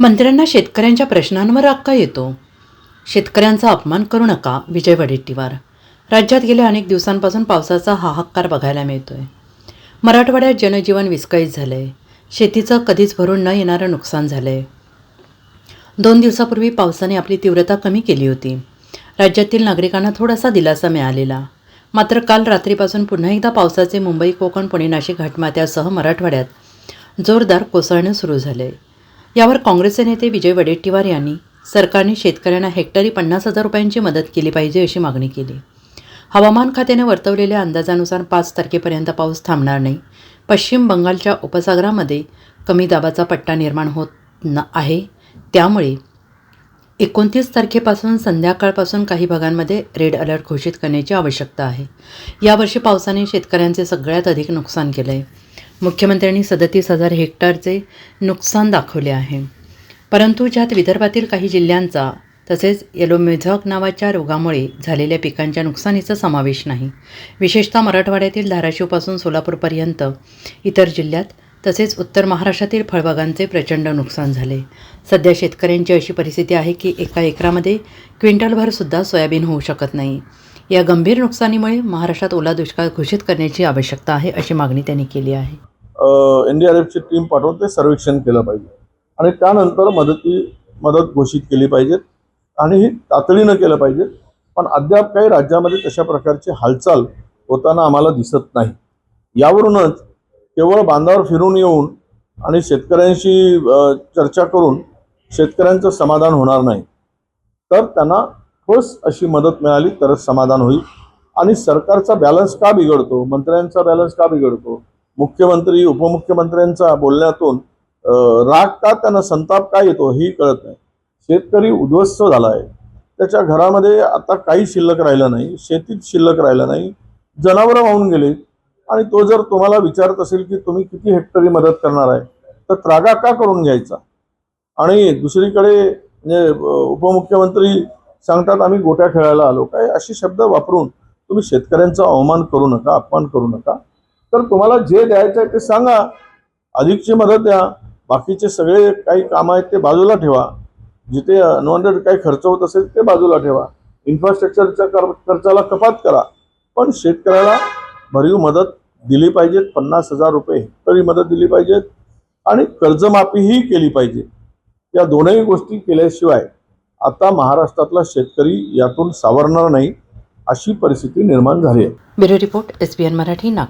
मंत्र्यांना शेतकऱ्यांच्या प्रश्नांवर राग का येतो. शेतकऱ्यांचा अपमान करू नका विजय वडेट्टीवार. राज्यात गेल्या अनेक दिवसांपासून पावसाचा हाहाकार बघायला मिळतोय. मराठवाड्यात जनजीवन विस्कळीत झालंय. शेतीचं कधीच भरून न येणारं नुकसान झालंय. दोन दिवसापूर्वी पावसाने आपली तीव्रता कमी केली होती. राज्यातील नागरिकांना थोडासा दिलासा मिळालेला. मात्र काल रात्रीपासून पुन्हा एकदा पावसाचे मुंबई कोकण पुणे नाशिक घाटमात्यासह मराठवाड्यात जोरदार कोसळणं सुरू झाले यावर काँग्रेसचे नेते विजय वडेट्टीवार यांनी सरकारने शेतकऱ्यांना हेक्टरी पन्नास हजार रुपयांची मदत केली पाहिजे अशी मागणी केली. हवामान खात्याने वर्तवलेल्या अंदाजानुसार पाच तारखेपर्यंत पाऊस थांबणार नाही. पश्चिम बंगालच्या उपसागरामध्ये कमी दाबाचा पट्टा निर्माण होत न आहे. त्यामुळे एकोणतीस तारखेपासून संध्याकाळपासून काही भागांमध्ये रेड अलर्ट घोषित करण्याची आवश्यकता आहे. यावर्षी पावसाने शेतकऱ्यांचे सगळ्यात अधिक नुकसान केलं आहे मुख्यमंत्र्यांनी सदतीस हजार हेक्टरचे नुकसान दाखवले आहे. परंतु ज्यात विदर्भातील काही जिल्ह्यांचा तसेच येलोमेझॉक नावाच्या रोगामुळे झालेल्या पिकांच्या नुकसानीचा समावेश नाही. विशेषतः मराठवाड्यातील धाराशिवपासून सोलापूरपर्यंत इतर जिल्ह्यात तसेच उत्तर महाराष्ट्रातील फळबागांचे प्रचंड नुकसान झाले. सध्या शेतकऱ्यांची अशी परिस्थिती आहे की एका एकरामध्ये क्विंटलभरसुद्धा सोयाबीन होऊ शकत नाही. या गंभीर नुकसानीमुळे महाराष्ट्रात ओला दुष्काळ घोषित करण्याची आवश्यकता आहे अशी मागणी त्यांनी केली आहे. एन डी आर एफची टीम पाठवून ते सर्वेक्षण केलं पाहिजे. आणि त्यानंतर मदती मदत घोषित केली पाहिजेत. आणि ही तातडीनं केलं पाहिजे पण अद्याप काही राज्यामध्ये तशा प्रकारची हालचाल होताना आम्हाला दिसत नाही. यावरूनच केवळ बांधावर फिरून येऊन आणि शेतकऱ्यांशी चर्चा करून शेतकऱ्यांचं समाधान होणार नाही. तर त्यांना ठोस अशी मदत मिळाली तरच समाधान होईल. आणि सरकारचा बॅलन्स का बिघडतो? मंत्र्यांचा बॅलन्स का बिघडतो? मुख्यमंत्री उपमुख्यमंत्र्यांचा बोलण्यातून राग का त्यांना संताप का येतो ही कळत नाही. शेतकरी उद्ध्वस्त झाला आहे त्याच्या घरामध्ये आता काही शिल्लक राहिलं नाही शेतीत शिल्लक राहिलं नाही जनावरं वाहून गेले. आणि तो जर तुम्हाला विचारत असेल की तुम्ही किती हेक्टरी मदत करणार आहे तर त्रागा का करून घ्यायचा? आणि दुसरीकडे म्हणजे उपमुख्यमंत्री सांगतात आम्ही गोट्या खेळायला आलो. काय असे शब्द वापरून तुम्ही शेतकऱ्यांचा अवमान करू नका अपमान करू नका. तर तुम्हाला जे द्यायचं आहे ते सांगा. अधिकची मदत द्या. बाकीचे सगळे काही कामं आहेत ते बाजूला ठेवा. जिथे अनवॉन्टेड काही खर्च होत असेल ते बाजूला ठेवा. इन्फ्रास्ट्रक्चरच्या कर खर्चाला कपात करा. पण शेतकऱ्याला भरीव मदत दिली पाहिजेत पन्नास हजार रुपये हेक्टरी मदत दिली पाहिजेत आणि कर्जमाफीही केली पाहिजे. या दोनही गोष्टी केल्याशिवाय आता महाराष्ट्रातला शेतकरी यातून सावरणार नाही अशी परिस्थिती निर्माण झाली आहे. Bureau report S B N Marathi नाग